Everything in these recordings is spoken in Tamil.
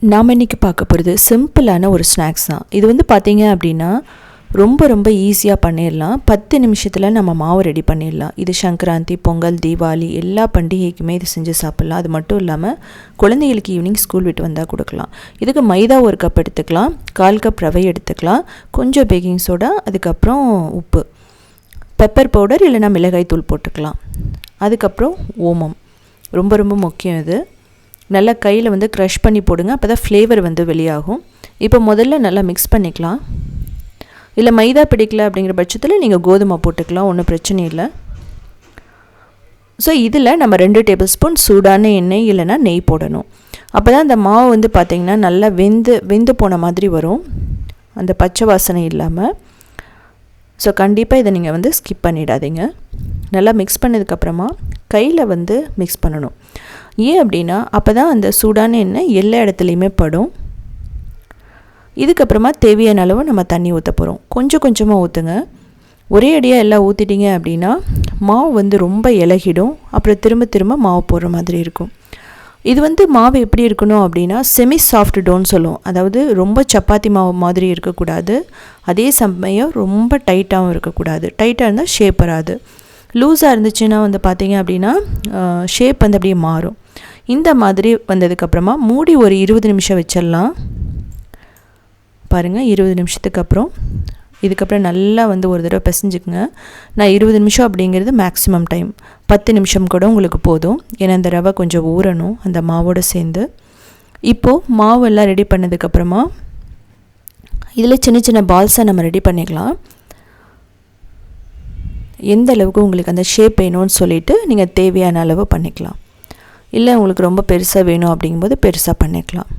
நாம் இன்றைக்கி பார்க்க போகிறது சிம்பிளான ஒரு ஸ்நாக்ஸ் தான். இது வந்து பார்த்திங்க அப்படின்னா ரொம்ப ரொம்ப ஈஸியாக பண்ணிடலாம் பத்து நிமிஷத்தில் நம்ம மாவு ரெடி பண்ணிடலாம் இது சங்கராந்தி பொங்கல் தீபாவளி எல்லா பண்டிகைக்குமே இது செஞ்சு சாப்பிட்லாம். அது மட்டும் இல்லாமல் குழந்தைகளுக்கு ஈவினிங் ஸ்கூல் விட்டு வந்தால் கொடுக்கலாம். இதுக்கு மைதா ஒரு கப் எடுத்துக்கலாம். கால் கப் ரவை எடுத்துக்கலாம். கொஞ்சம் பேக்கிங் சோடா அதுக்கப்புறம் உப்பு. பெப்பர் பவுடர் இல்லைனா மிளகாய் தூள் போட்டுக்கலாம். அதுக்கப்புறம் ஓமம். ரொம்ப ரொம்ப முக்கியம் இது. நல்லா கையில் வந்து க்ரஷ் பண்ணி போடுங்க. அப்போ தான் ஃப்ளேவர் வந்து வெளியாகும். இப்போ முதல்ல நல்லா மிக்ஸ் பண்ணிக்கலாம். இல்லை மைதா பிடிக்கல அப்படிங்கிற பட்சத்தில் நீங்கள் கோதுமை போட்டுக்கலாம். ஒன்றும் பிரச்சனை இல்லை. ஸோ இதில் நம்ம ரெண்டு டேபிள் ஸ்பூன் சூடான எண்ணெய் இல்லைன்னா நெய் போடணும். அப்போ தான் அந்த மாவு வந்து பார்த்திங்கன்னா நல்லா வெந்து வெந்து போன மாதிரி வரும். அந்த பச்சை வாசனை இல்லாமல் ஸோ கண்டிப்பாக இதை நீங்கள் வந்து ஸ்கிப் பண்ணிடாதீங்க. நல்லா மிக்ஸ் பண்ணதுக்கப்புறமா கையில் வந்து மிக்ஸ் பண்ணணும். ஏன் அப்படின்னா அப்போ தான் அந்த சூடான எண்ணெய் எல்லா இடத்துலையுமே படும். இதுக்கப்புறமா தேவையான அளவு நம்ம தண்ணி ஊற்ற போகிறோம் கொஞ்சம் கொஞ்சமாக ஊற்றுங்க ஒரே அடியாக எல்லாம் ஊற்றிட்டீங்க அப்படின்னா மாவு வந்து ரொம்ப இலகிடும். அப்புறம் திரும்ப திரும்ப மாவு போடுற மாதிரி இருக்கும். இது வந்து மாவு எப்படி இருக்கணும் அப்படின்னா செமி சாஃப்ட் டோன்னு சொல்லுவோம். அதாவது ரொம்ப சப்பாத்தி மாவு மாதிரி இருக்கக்கூடாது. அதே சமயம் ரொம்ப டைட்டாகவும் இருக்கக்கூடாது. டைட்டாக இருந்தால் ஷேப் வராது லூஸாக இருந்துச்சுன்னா வந்து பார்த்திங்க அப்படின்னா ஷேப் வந்து அப்படியே மாறும். இந்த மாதிரி வந்ததுக்கப்புறமா மூடி ஒரு இருபது நிமிஷம் வச்சிடலாம். பாருங்கள் இருபது நிமிஷத்துக்கு அப்புறம். இதுக்கப்புறம் நல்லா வந்து ஒரு தடவை பிசைஞ்சுக்குங்க. நான் இருபது நிமிஷம் அப்படிங்கிறது மேக்ஸிமம் டைம் பத்து நிமிஷம் கூட உங்களுக்கு போதும். ஏன்னா அந்த ரவை கொஞ்சம் ஊறணும் அந்த மாவோடு சேர்ந்து. இப்போது மாவெல்லாம் ரெடி பண்ணதுக்கப்புறமா இதில் சின்ன சின்ன பால்ஸாக நம்ம ரெடி பண்ணிக்கலாம். எந்த அளவுக்கு உங்களுக்கு அந்த ஷேப் வேணும்னு சொல்லிவிட்டு நீங்கள் தேவையான அளவு பண்ணிக்கலாம். இல்லை உங்களுக்கு ரொம்ப பெருசாக வேணும் அப்படிங்கும்போது பெருசாக பண்ணிக்கலாம்.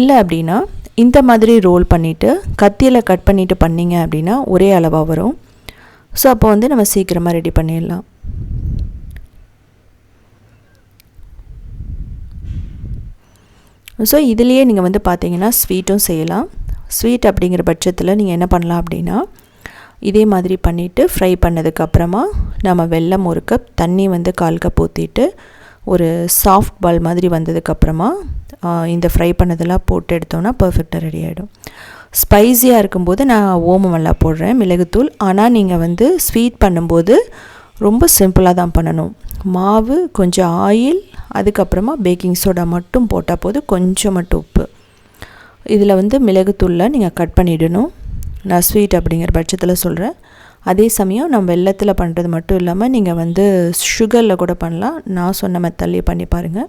இல்லை அப்படின்னா இந்த மாதிரி ரோல் பண்ணிவிட்டு கத்தியில் கட் பண்ணிவிட்டு பண்ணிங்க அப்படின்னா ஒரே அளவாக வரும். ஸோ அப்போ வந்து நம்ம சீக்கிரமாக ரெடி பண்ணிடலாம். ஸோ இதுலேயே நீங்கள் வந்து பார்த்தீங்கன்னா ஸ்வீட்டும் செய்யலாம். ஸ்வீட் அப்படிங்கிற பட்சத்தில் நீங்கள் என்ன பண்ணலாம் அப்படின்னா இதே மாதிரி பண்ணிவிட்டு ஃப்ரை பண்ணதுக்கப்புறமா நம்ம வெல்லம் ஒரு கப் தண்ணி வந்து கால் கப் ஊற்றிட்டு ஒரு சாஃப்ட் பால் மாதிரி வந்ததுக்கப்புறமா இந்த ஃப்ரை பண்ணதெல்லாம் போட்டு எடுத்தோன்னா பர்ஃபெக்டாக ரெடி ஆகிடும் ஸ்பைஸியாக இருக்கும்போது நான் ஓமமெல்லாம் போடுறேன் மிளகுத்தூள் ஆனால் நீங்கள் வந்து ஸ்வீட் பண்ணும்போது ரொம்ப சிம்பிளாக தான் பண்ணணும். மாவு கொஞ்சம் ஆயில் அதுக்கப்புறமா பேக்கிங் சோடா மட்டும் போட்டால் போது கொஞ்சம் மட்டும் உப்பு. இதில் வந்து மிளகுத்தூளில் நீங்கள் கட் பண்ணிடணும். நான் ஸ்வீட் அப்படிங்கிற பட்சத்தில் சொல்கிறேன் அதே சமயம் நம்ம வெள்ளத்தில் பண்ணுறது மட்டும் இல்லாமல் நீங்கள் வந்து சுகரில் கூட பண்ணலாம். நான் சொன்ன மெத்தட்லேயே பண்ணி பாருங்கள்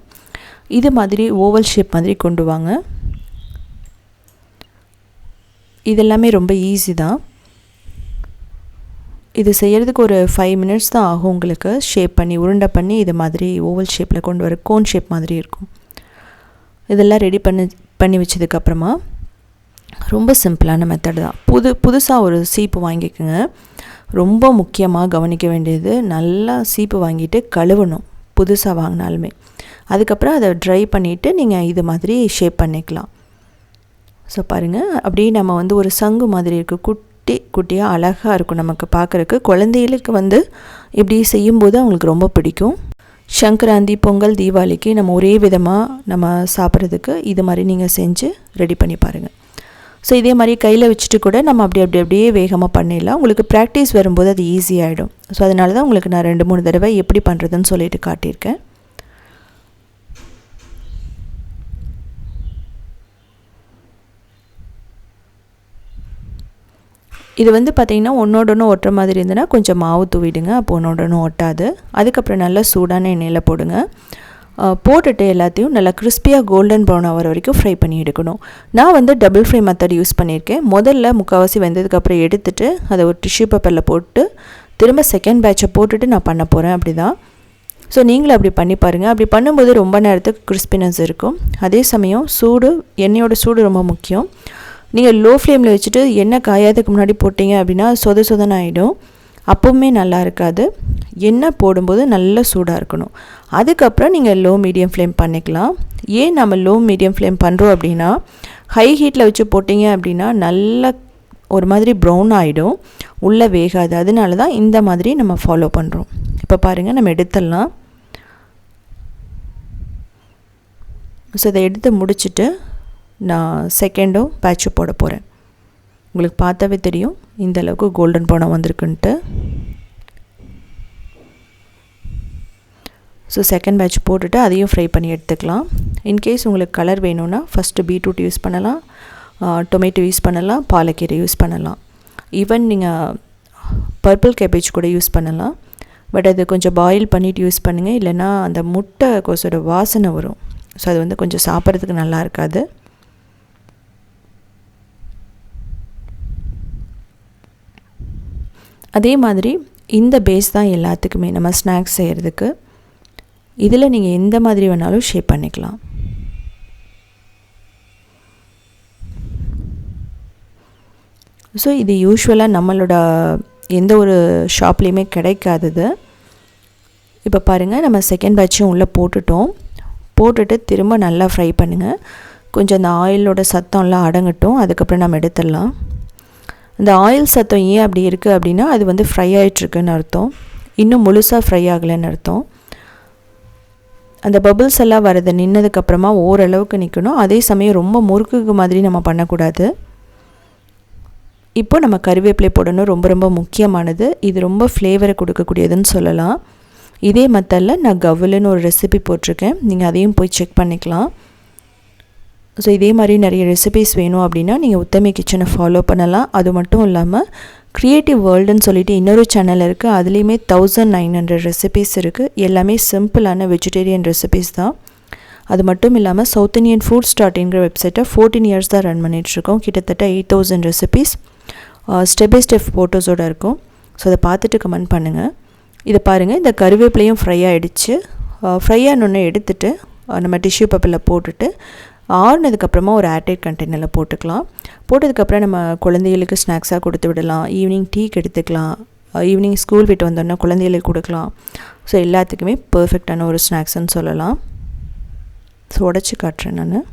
இது மாதிரி ஓவல் ஷேப் மாதிரி கொண்டு வாங்க. இதெல்லாமே ரொம்ப ஈஸி தான். இது செய்கிறதுக்கு ஒரு ஃபைவ் மினிட்ஸ் தான் ஆகும் உங்களுக்கு. ஷேப் பண்ணி உருண்டை பண்ணி இது மாதிரி ஓவல் ஷேப்பில் கொண்டு வர கோன் ஷேப் மாதிரி இருக்கும். இதெல்லாம் ரெடி பண்ணி பண்ணி வச்சதுக்கப்புறமா ரொம்ப சிம்பிளான மெத்தட் தான். புது புதுசாக ஒரு சீப்பு வாங்கிக்கோங்க. ரொம்ப முக்கியமாக கவனிக்க வேண்டியது நல்லா சீப்பு வாங்கிட்டு கழுவணும். புதுசாக வாங்கினாலுமே. அதுக்கப்புறம் அதை ட்ரை பண்ணிவிட்டு நீங்கள் இது மாதிரி ஷேப் பண்ணிக்கலாம். ஸோ பாருங்கள் அப்படியே நம்ம வந்து ஒரு சங்கு மாதிரி இருக்குது குட்டி குட்டியாக அழகாக இருக்கும் நமக்கு பார்க்குறக்கு குழந்தைகளுக்கு வந்து இப்படி செய்யும்போது அவங்களுக்கு ரொம்ப பிடிக்கும். சங்கராந்தி பொங்கல் தீபாவளிக்கு நம்ம ஒரே விதமாக நம்ம சாப்பிட்றதுக்கு இது மாதிரி நீங்கள் செஞ்சு ரெடி பண்ணி பாருங்கள் ஸோ இதே மாதிரி கையில் வச்சுட்டு கூட நம்ம அப்படி அப்படி அப்படியே வேகமாக பண்ணிடலாம். உங்களுக்கு ப்ராக்டிஸ் வரும்போது அது ஈஸியாகிடும் ஸோ அதனால தான் உங்களுக்கு நான் ரெண்டு மூணு தடவை எப்படி பண்ணுறதுன்னு சொல்லிட்டு காட்டியிருக்கேன். இது வந்து பார்த்திங்கன்னா ஒன்றோட ஒன்று ஒட்டுற மாதிரி இருந்ததுன்னா கொஞ்சம் மாவு தூவிடுங்க. அப்போ ஒன்றோட ஒன்று ஒட்டாது. அதுக்கப்புறம் நல்லா சூடான எண்ணெயில் போடுங்க. போட்டுட்டு எல்லாத்தையும் நல்லா கிறிஸ்பியாக கோல்டன் ப்ரௌன் ஆகிற வரைக்கும் ஃப்ரை பண்ணி எடுக்கணும். நான் வந்து டபுள் ஃப்ரை மெத்தட் யூஸ் பண்ணியிருக்கேன். முதல்ல முக்கால்வாசி வெந்ததுக்கப்புறம் எடுத்துகிட்டு அதை ஒரு டிஷ்யூ பேப்பரில் போட்டு திரும்ப செகண்ட் பேட்சை போட்டுட்டு நான் பண்ண போகிறேன் அப்படி தான் ஸோ நீங்களும் அப்படி பண்ணி பாருங்கள் அப்படி பண்ணும்போது ரொம்ப நேரத்துக்கு கிறிஸ்பினஸ் இருக்கும். அதே சமயம் சூடு எண்ணெயோட சூடு ரொம்ப முக்கியம். நீங்கள் லோ ஃப்ளேமில் வச்சுட்டு எண்ணெய் காயாததுக்கு முன்னாடி போட்டிங்க அப்படின்னா சொத சொதன் ஆகிடும் அப்போவுமே நல்லா இருக்காது. எண்ணெய் போடும்போது நல்ல சூடாக இருக்கணும். அதுக்கப்புறம் நீங்கள் லோ மீடியம் ஃப்ளேம் பண்ணிக்கலாம். ஏன் நம்ம லோ மீடியம் ஃப்ளேம் பண்ணுறோம் அப்படின்னா ஹை ஹீட்டில் வச்சு போட்டிங்க அப்படின்னா நல்லா ஒரு மாதிரி ப்ரௌன் ஆகிடும் உள்ளே வேகாது. அதனால தான் இந்த மாதிரி நம்ம ஃபாலோ பண்ணுறோம் இப்போ பாருங்கள் நம்ம எடுத்துடலாம். ஸோ இதை எடுத்து முடிச்சுட்டு நான் செகண்டும் பேட்சு போட போகிறேன் உங்களுக்கு பார்த்தாவே தெரியும். இந்த அளவுக்கு கோல்டன் பணம் வந்திருக்குன்ட்டு. ஸோ செகண்ட் பேட்ச் போட்டுட்டு அதையும் ஃப்ரை பண்ணி எடுத்துக்கலாம். இன்கேஸ் உங்களுக்கு கலர் வேணும்னா ஃபஸ்ட்டு பீட்ரூட் யூஸ் பண்ணலாம். டொமேட்டோ யூஸ் பண்ணலாம். பாலக்கீரை யூஸ் பண்ணலாம். ஈவன் நீங்கள் பர்பிள் கேபேஜ் கூட யூஸ் பண்ணலாம். பட் அது கொஞ்சம் பாயில் பண்ணிவிட்டு யூஸ் பண்ணுங்கள் இல்லைன்னா அந்த முட்டை கொசோட வாசனை வரும். ஸோ அது வந்து கொஞ்சம் சாப்பிட்றதுக்கு நல்லா இருக்காது. அதே மாதிரி இந்த பேஸ் தான் எல்லாத்துக்குமே நம்ம ஸ்நாக்ஸ் செய்கிறதுக்கு இதில் நீங்கள் எந்த மாதிரி வேணாலும் ஷேப் பண்ணிக்கலாம். ஸோ இது யூஸ்வலாக நம்மளோட எந்த ஒரு ஷாப்லேயுமே கிடைக்காதது. இப்போ பாருங்கள் நம்ம செகண்ட் பேட்சும் உள்ளே போட்டுட்டோம். போட்டுட்டு திரும்ப நல்லா ஃப்ரை பண்ணுங்கள் கொஞ்சம் அந்த ஆயிலோட சத்தம்லாம் அடங்கட்டும். அதுக்கப்புறம் நம்ம எடுத்துடலாம். இந்த ஆயில் சத்தம் ஏன் அப்படி இருக்குது அப்படின்னா அது வந்து ஃப்ரை ஆகிட்டுருக்குன்னு அர்த்தம். இன்னும் முழுசாக ஃப்ரை ஆகலைன்னு அர்த்தம். அந்த பபுள்ஸ் எல்லாம் வரது நின்னதுக்கப்புறமா ஓரளவுக்கு நிற்கணும் அதே சமயம் ரொம்ப முறுக்குக்கு மாதிரி நம்ம பண்ணக்கூடாது. இப்போ நம்ம கருவேப்பிலை போடணும். ரொம்ப ரொம்ப முக்கியமானது. இது ரொம்ப ஃப்ளேவரை கொடுக்கக்கூடியதுன்னு சொல்லலாம். இதே மத்தலில் நான் கவ்வுலுன்னு ஒரு ரெசிபி போட்டிருக்கேன். நீங்கள் அதையும் போய் செக் பண்ணிக்கலாம். ஸோ இதே மாதிரி நிறைய ரெசிபிஸ் வேணும் அப்படின்னா நீங்கள் உத்தமி கிச்சனை ஃபாலோ பண்ணலாம். அது மட்டும் இல்லாமல் க்ரியேட்டிவ் வேர்ல்டுன்னு சொல்லிட்டு இன்னொரு சேனல் இருக்குது அதுலேயுமே தௌசண்ட் நைன் ஹண்ட்ரட் ரெசிபிஸ் இருக்குது எல்லாமே சிம்பிளான வெஜிடேரியன் ரெசிபிஸ் தான். அது மட்டும் இல்லாமல் சவுத் இண்டியன் ஃபுட் ஸ்டார்ட்ங்கிற வெப்சைட்டை ஃபோர்டீன் இயர்ஸ் தான் ரன் பண்ணிகிட்ருக்கோம் கிட்டத்தட்ட eight thousand recipes step by step ஃபோட்டோஸோடு இருக்கும். ஸோ அதை பார்த்துட்டு கமெண்ட் பண்ணுங்கள் இதை பாருங்கள் இந்த கருவேப்பிலையும் ஃப்ரை ஆகிடுச்சு ஃப்ரை ஆனோடனே எடுத்துகிட்டு நம்ம டிஷ்யூ பேப்பரில் போட்டுட்டு ஆறுனதுக்கப்புறமா ஒரு ஏர்டைட் கண்டெய்னரில் போட்டுக்கலாம். போட்டதுக்கப்புறம் நம்ம குழந்தைகளுக்கு ஸ்நாக்ஸாக கொடுத்து விடலாம். ஈவினிங் டீக்கு எடுத்துக்கலாம் ஈவினிங் ஸ்கூல் விட்டு வந்தோன்னா குழந்தைகளுக்கு கொடுக்கலாம். ஸோ எல்லாத்துக்குமே பர்ஃபெக்டான ஒரு ஸ்நாக்ஸ்ன்னு சொல்லலாம். ஸோ உடச்சி காட்டுறேன் நான்.